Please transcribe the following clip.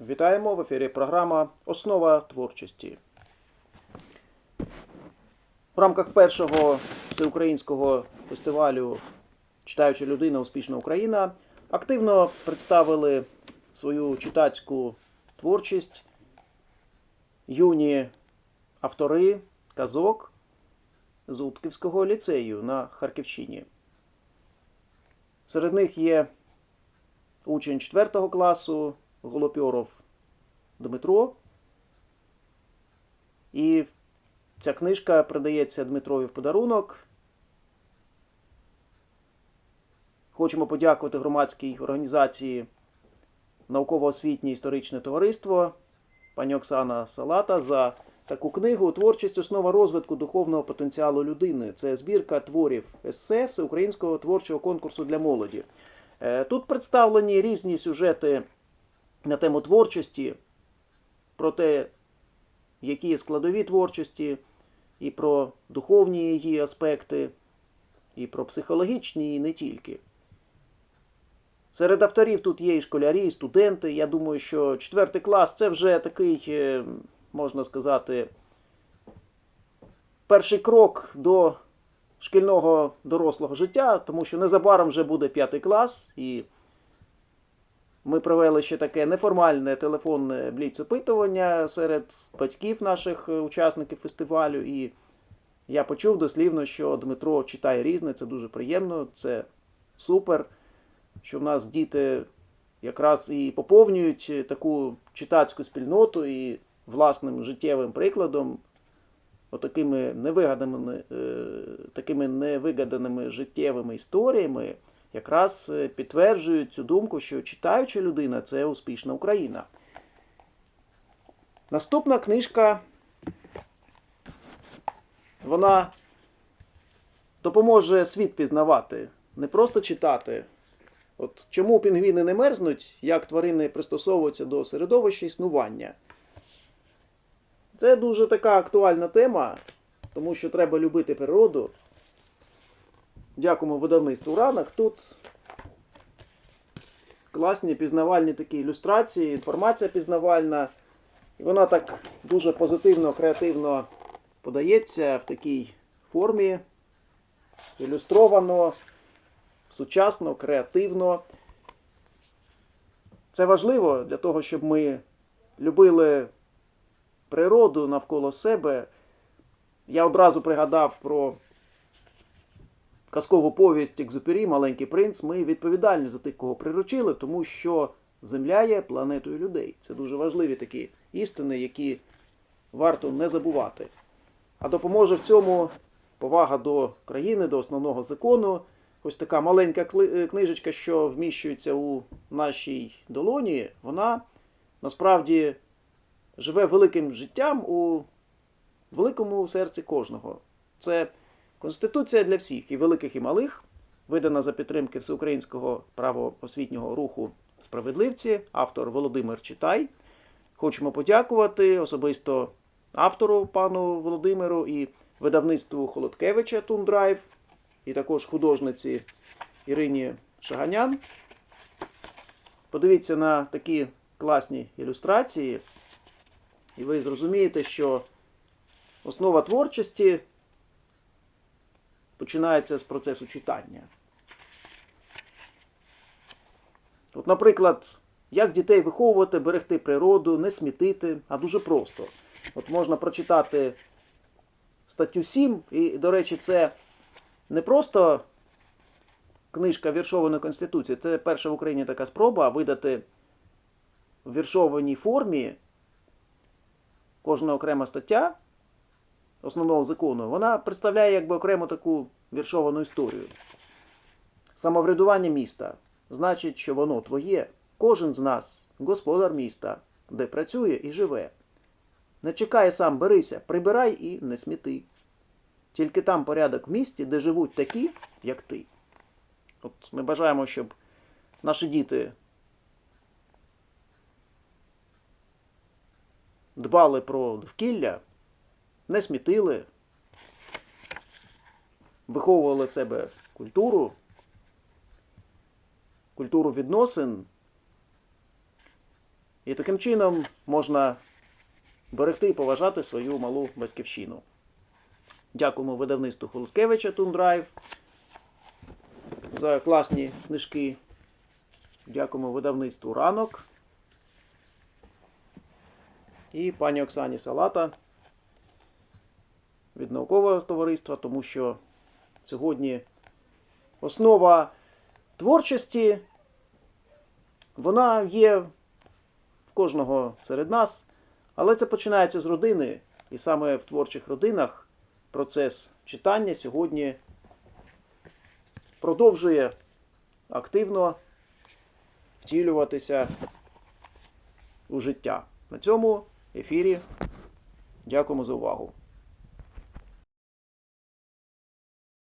Вітаємо в ефірі програма Основа творчості. В рамках першого всеукраїнського фестивалю Читаюча людина, успішна Україна активно представили свою читацьку творчість юні автори казок з Утківського ліцею на Харківщині. Серед них є учень 4 класу Голопьоров Дмитро. І ця книжка придається Дмитрові в подарунок. Хочемо подякувати громадській організації Науково-освітнє історичне товариство пані Оксана Салата за таку книгу Творчість основа розвитку духовного потенціалу людини. Це збірка творів есе Всеукраїнського творчого конкурсу для молоді. Е, Тут представлені різні сюжети на тему творчості, про те, які складові творчості, і про духовні її аспекти, і про психологічні, і не тільки. Серед авторів тут є і школярі, і студенти. Я думаю, що четвертий клас це вже такий, е, можна сказати, перший крок до шкільного дорослого життя, тому що незабаром вже буде п'ятий клас, і ми провели ще таке неформальне телефонне бліц-опитування серед батьків наших е, учасників фестивалю. І я почув дослівно, що Дмитро читає різне, це дуже приємно, це супер, що в нас діти якраз і поповнюють е, таку читацьку спільноту і власним життєвим прикладом, отакими невигаданими, е, такими невигаданими життєвими історіями, якраз е, підтверджують цю думку, що читаюча людина це успішна Україна. Наступна книжка, вона допоможе світ пізнавати, не просто читати. От чому пінгвіни не мерзнуть, як тварини пристосовуються до середовища існування. Це дуже така актуальна тема, тому що треба любити природу. Дякуємо видавництву ранок. Тут класні пізнавальні такі ілюстрації, інформація пізнавальна. І вона так дуже позитивно, креативно подається в такій формі. Ілюстровано, сучасно, креативно. Це важливо для того, щоб ми любили природу навколо себе. Я одразу пригадав про казкову повість Екзупері Маленький принц. Ми відповідальні за тих, кого приручили, тому що Земля є планетою людей. Це дуже важливі такі істини, які варто не забувати. А допоможе в цьому повага до країни, до основного закону. Ось така маленька е, книжечка, що вміщується у нашій долоні, вона насправді живе великим життям у великому серці кожного. Це Конституція для всіх, і великих, і малих, видана за підтримки Всеукраїнського правоосвітнього руху Справедливці, автор Володимир Читай. Хочемо подякувати особисто автору пану Володимиру і видавництву Холодкевича Тундрайв, і також художниці Ірині Шаганян. Подивіться на такі класні ілюстрації, і ви зрозумієте, що основа творчості починається з процесу читання. От, наприклад, як дітей виховувати, берегти природу, не смітити, а дуже просто. От можна прочитати статтю 7, і, до речі, це не просто книжка віршованої Конституції, це перша в Україні така спроба видати в віршованій формі кожна окрема стаття основного закону, вона представляє якби окремо таку віршовану історію. Самоврядування міста значить, що воно твоє. Кожен з нас господар міста, де працює і живе. Не чекай сам, берися, прибирай і не сміти. Тільки там порядок в місті, де живуть такі, як ти. От ми бажаємо, щоб наші діти дбали про довкілля, не смітили, виховували в себе культуру, культуру відносин І таким чином можна берегти і поважати свою малу батьківщину. Дякуємо видавництву Холодкевича Тундрайв за класні книжки. Дякуємо видавництву Ранок. І пані Оксані Салата від наукового товариства, тому що сьогодні основа творчості вона є в кожного серед нас, але це починається з родини. І саме в творчих родинах процес читання сьогодні продовжує активно втілюватися у життя. На цьому ефірі дякуємо за увагу.